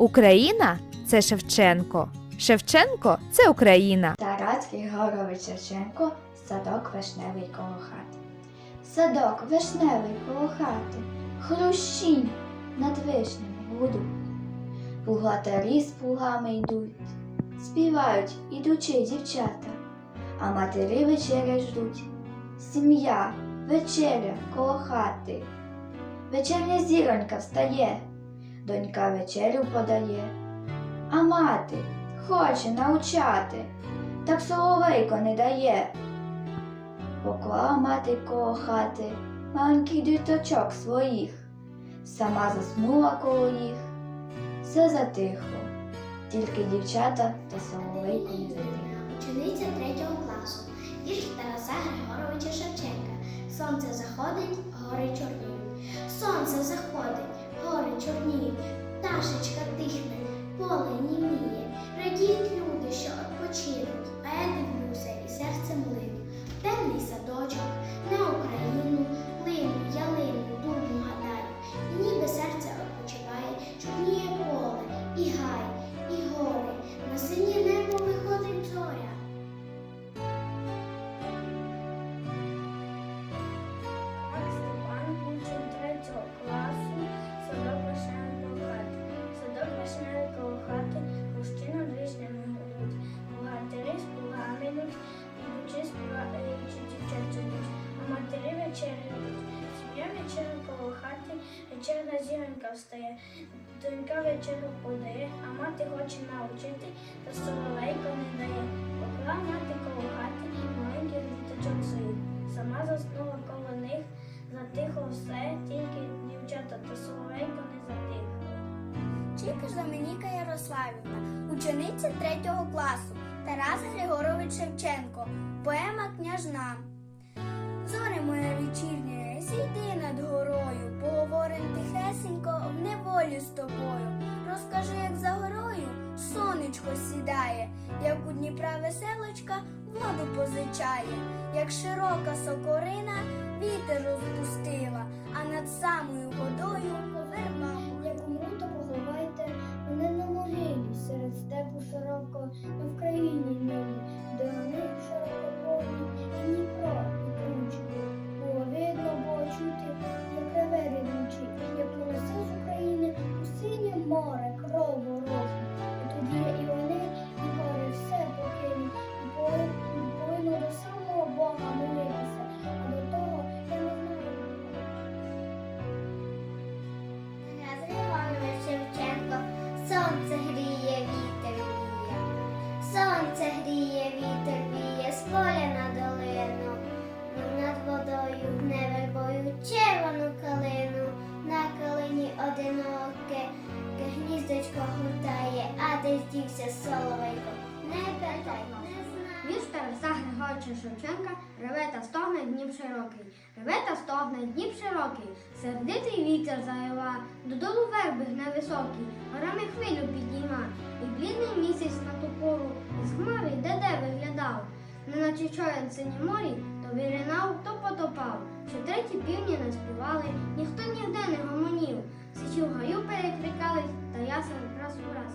Україна це Шевченко. Шевченко це Україна. Тарас Григорович Шевченко садок вишневий коло хати. Садок вишневий коло хати, хрущі над вишнями гудуть. Плугатарі з плугами йдуть, співають ідучи дівчата, а матері вечеря ждуть. Сім'я, вечеря коло хати. Вечерня зіронька встає, донька вечерю подає, а мати хоче навчати, так соловейко не дає. Поклала мати коло хати маленький діточок своїх, сама заснула коло їх, все затихло, тільки дівчата та соловейко не затихло. Учениця третього класу. Вірш Тараса Григоровича Шевченка. Сонце заходить, гори чорніють. Вечерна зіронька встає. Донька вечерю подає, а мати хоче навчити, та соловейко не дає. Поклала мати коло хати, маленький діточок своїх. Сама заснула коло них, затихло все, тільки дівчата та соловейко не затихли. Чікаш Доменіка Ярославівна, учениця третього класу, Тарас Григорович Шевченко, поема княжна. Зоре моя вечірня, сонечко сідає, як у Дніпра веселочка воду позичає, як широка сокорина вітер гніздечко гуртає, а де здівся соловейко. Не питай, не знаю. Тараса Григоровича Шевченка реве та стогне Дніп широкий. Реве та стогне Дніп широкий. Сердитий вітер заєва, додолу верби гне високий, горами хвилю підійма, і блідний місяць на ту пору із хмари де де виглядав. Неначе човен синє морі, то віринав, то потопав. Що треті півні не співали, ніхто ніде не гомонів. Сичі в гаю перекликались, та ясен раз у раз.